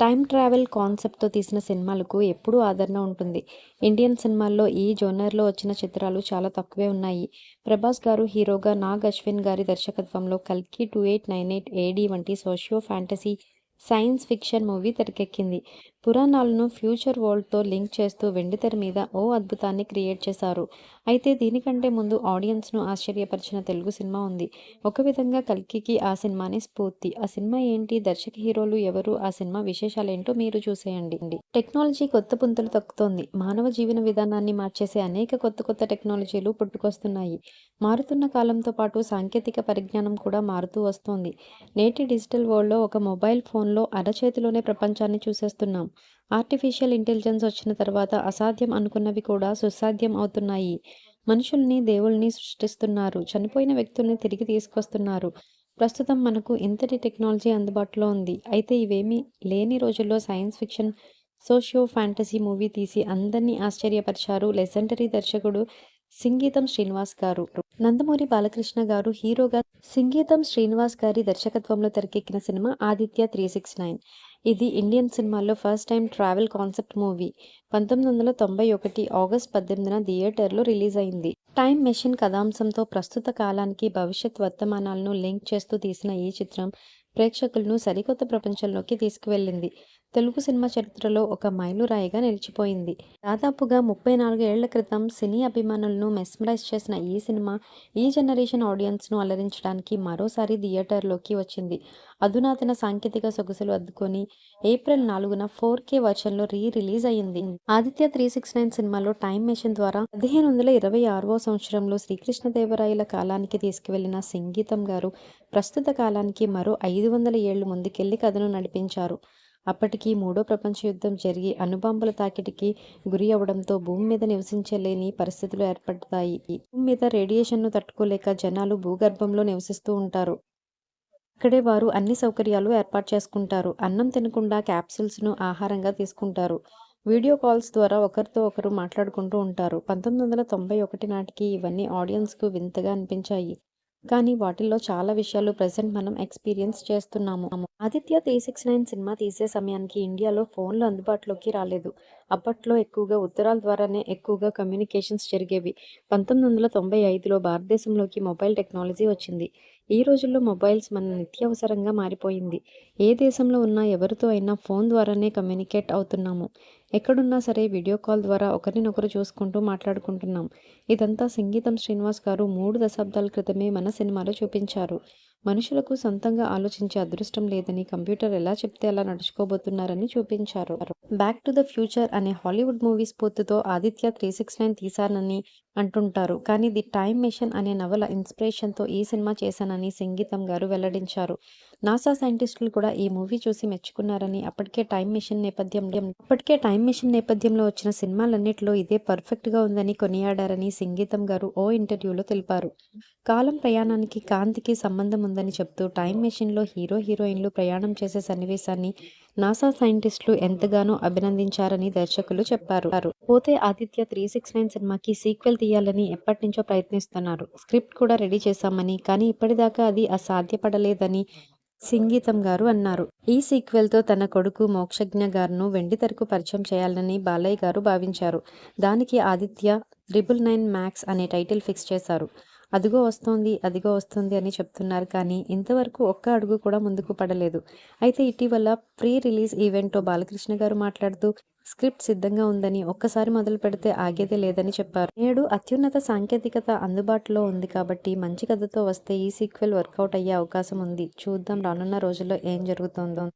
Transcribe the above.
Time travel కాన్సెప్ట్తో తీసిన సినిమాలకు ఎప్పుడూ ఆదరణ ఉంటుంది. ఇండియన్ సినిమాల్లో ఈ జోనర్లో వచ్చిన చిత్రాలు చాలా తక్కువే ఉన్నాయి. ప్రభాస్ గారు హీరోగా నాగ్ అశ్విన్ గారి దర్శకత్వంలో కల్కి two eight nine eight AD వంటి socio fantasy science fiction movie తెరకెక్కింది. పురాణాలను ఫ్యూచర్ వరల్డ్తో లింక్ చేస్తూ వెండితెర మీద ఓ అద్భుతాన్ని క్రియేట్ చేశారు. అయితే దీనికంటే ముందు ఆడియన్స్ను ఆశ్చర్యపరిచిన తెలుగు సినిమా ఉంది. ఒక విధంగా కల్కికి ఆ సినిమానే స్ఫూర్తి. ఆ సినిమా ఏంటి? దర్శక హీరోలు ఎవరు? ఆ సినిమా విశేషాలేంటో మీరు చూసేయండి. టెక్నాలజీ కొత్త పుంతలు తక్కుతోంది. మానవ జీవన విధానాన్ని మార్చేసే అనేక కొత్త కొత్త టెక్నాలజీలు పుట్టుకొస్తున్నాయి. మారుతున్న కాలంతో పాటు సాంకేతిక పరిజ్ఞానం కూడా మారుతూ వస్తోంది. నేటి డిజిటల్ వరల్డ్లో ఒక మొబైల్ ఫోన్ ఫోన్లో అరచేతిలోనే ప్రపంచాన్ని చూసేస్తున్నాం. ఆర్టిఫిషియల్ ఇంటెలిజెన్స్ వచ్చిన తర్వాత అసాధ్యం అనుకున్నవి కూడా సుసాధ్యం అవుతున్నాయి. మనుషుల్ని దేవుల్ని సృష్టిస్తున్నారు. చనిపోయిన వ్యక్తుల్ని తిరిగి తీసుకొస్తున్నారు. ప్రస్తుతం మనకు ఇంతటి టెక్నాలజీ అందుబాటులో ఉంది. అయితే ఇవేమీ లేని రోజుల్లో science fiction socio fantasy movie తీసి అందరినీ ఆశ్చర్యపరిచారు. లెజెండరీ దర్శకుడు సింగీతం శ్రీనివాస్ గారు. నందమూరి బాలకృష్ణ గారు హీరోగా సింగీతం శ్రీనివాస్ గారి దర్శకత్వంలో తెరకెక్కిన cinema Aditya three six nine. ఇది ఇండియన్ సినిమాల్లో first time travel concept movie. పంతొమ్మిది వందల తొంభై ఒకటి ఆగస్ట్ పద్దెనిమిదిన థియేటర్లో రిలీజ్ అయింది. టైం మెషిన్ కథాంశంతో ప్రస్తుత కాలానికి భవిష్యత్ వర్తమానాలను లింక్ చేస్తూ తీసిన ఈ చిత్రం ప్రేక్షకులను సరికొత్త ప్రపంచంలోకి తీసుకువెళ్ళింది. తెలుగు సినిమా చరిత్రలో ఒక మైలురాయిగా నిలిచిపోయింది. దాదాపుగా ముప్పై నాలుగు ఏళ్ళ క్రితం సినీ అభిమానులను మెస్మరైజ్ చేసిన ఈ సినిమా ఈ జనరేషన్ ఆడియన్స్ను అలరించడానికి మరోసారి థియేటర్లోకి వచ్చింది. అధునాతన సాంకేతిక సొగసులు అద్దుకొని ఏప్రిల్ నాలుగున ఫోర్ కే వర్షన్లో రీ రిలీజ్ అయ్యింది. ఆదిత్య త్రీ సిక్స్ నైన్ సినిమాలో టైం మెషిన్ ద్వారా పదిహేను వందల ఇరవై ఆరవ సంవత్సరంలో శ్రీకృష్ణదేవరాయల కాలానికి తీసుకువెళ్ళిన సంగీతం గారు ప్రస్తుత కాలానికి మరో ఐదు వందల ఏళ్ళు ముందుకెళ్ళి కథను నడిపించారు. అప్పటికి మూడో ప్రపంచ యుద్ధం జరిగి అణుబాంబుల తాకిడికి గురి అవడంతో భూమి మీద నివసించలేని పరిస్థితులు ఏర్పడతాయి. భూమి మీద రేడియేషన్ను తట్టుకోలేక జనాలు భూగర్భంలో నివసిస్తూ ఉంటారు. ఇక్కడే వారు అన్ని సౌకర్యాలు ఏర్పాటు చేసుకుంటారు. అన్నం తినకుండా క్యాప్సూల్స్ను ఆహారంగా తీసుకుంటారు. వీడియో కాల్స్ ద్వారా ఒకరితో ఒకరు మాట్లాడుకుంటూ ఉంటారు. పంతొమ్మిది వందల తొంభై ఒకటి నాటికి ఇవన్నీ ఆడియన్స్కు వింతగా అనిపించాయి. కానీ వాటిల్లో చాలా విషయాలు ప్రజెంట్ మనం ఎక్స్పీరియన్స్ చేస్తున్నాము. Aditya three six nine cinema తీసే సమయానికి ఇండియాలో ఫోన్లు అందుబాటులోకి రాలేదు. అప్పట్లో ఎక్కువగా ఉత్తరాల ద్వారానే ఎక్కువగా కమ్యూనికేషన్స్ జరిగేవి. పంతొమ్మిది వందల తొంభై ఐదులో భారతదేశంలోకి మొబైల్ టెక్నాలజీ వచ్చింది. ఈ రోజుల్లో మొబైల్స్ మన నిత్యావసరంగా మారిపోయింది. ఏ దేశంలో ఉన్నా ఎవరితో అయినా ఫోన్ ద్వారానే కమ్యూనికేట్ అవుతున్నాము. ఎక్కడున్నా సరే వీడియో కాల్ ద్వారా ఒకరినొకరు చూసుకుంటూ మాట్లాడుకుంటున్నాం. ఇదంతా సంగీతం శ్రీనివాస్ గారు మూడు దశాబ్దాల క్రితమే మన సినిమాలో చూపించారు. మనుషులకు సొంతంగా ఆలోచించే అదృష్టం లేదని కంప్యూటర్ ఎలా చెప్తే అలా నడుచుకోబోతున్నారని చూపించారు. బ్యాక్ టు ద ఫ్యూచర్ అనే హాలీవుడ్ మూవీ స్ఫూర్తితో ఆదిత్య త్రీ సిక్స్ నైన్ తీశానని అంటుంటారు. కానీ ది టైమ్ మిషన్ అనే నవల ఇన్స్పిరేషన్తో ఈ సినిమా చేశానని సంగీతం గారు వెల్లడించారు. నాసా సైంటిస్టులు కూడా ఈ మూవీ చూసి మెచ్చుకున్నారని అప్పటికే టైం మెషిన్ నేపథ్యం అప్పటికే టైం మెషిన్ నేపథ్యంలో వచ్చిన సినిమాలన్నింటిలో ఇదే పర్ఫెక్ట్గా ఉందని కొనియాడారని సంగీతం గారు ఓ ఇంటర్వ్యూలో తెలిపారు. కాలం ప్రయాణానికి కాంతికి సంబంధం ఉందని చెప్తూ టైం మెషిన్లో హీరో హీరోయిన్లు ప్రయాణం చేసే సన్నివేశాన్ని నాసా సైంటిస్టులు ఎంతగానో అభినందించారని దర్శకులు చెప్పారు. పోతే ఆదిత్య త్రీ సిక్స్ నైన్ సినిమాకి సీక్వెల్ తీయాలని ఎప్పటి నుంచో ప్రయత్నిస్తున్నారు. స్క్రిప్ట్ కూడా రెడీ చేశామని కానీ ఇప్పటిదాకా అది అసాధ్యపడలేదని సింగీతం గారు అన్నారు. ఈ సీక్వెల్తో తన కొడుకు మోక్షజ్ఞ గారును వెండితెరకు పరిచయం చేయాలని బాలయ్య గారు భావించారు. దానికి ఆదిత్య ట్రిపుల్ నైన్ మ్యాక్స్ అనే టైటిల్ ఫిక్స్ చేశారు. అదిగో వస్తోంది అదిగో వస్తుంది అని చెప్తున్నారు కానీ ఇంతవరకు ఒక్క అడుగు కూడా ముందుకు పడలేదు. అయితే ఇటీవల ప్రీ రిలీజ్ ఈవెంట్తో బాలకృష్ణ గారు మాట్లాడుతూ స్క్రిప్ట్ సిద్ధంగా ఉందని ఒక్కసారి మొదలు పెడితే ఆగేదే లేదని చెప్పారు. నేడు అత్యున్నత సాంకేతికత అందుబాటులో ఉంది కాబట్టి మంచి కథతో వస్తే ఈ సీక్వెల్ వర్కౌట్ అయ్యే అవకాశం ఉంది. చూద్దాం రానున్న రోజుల్లో ఏం జరుగుతుందో.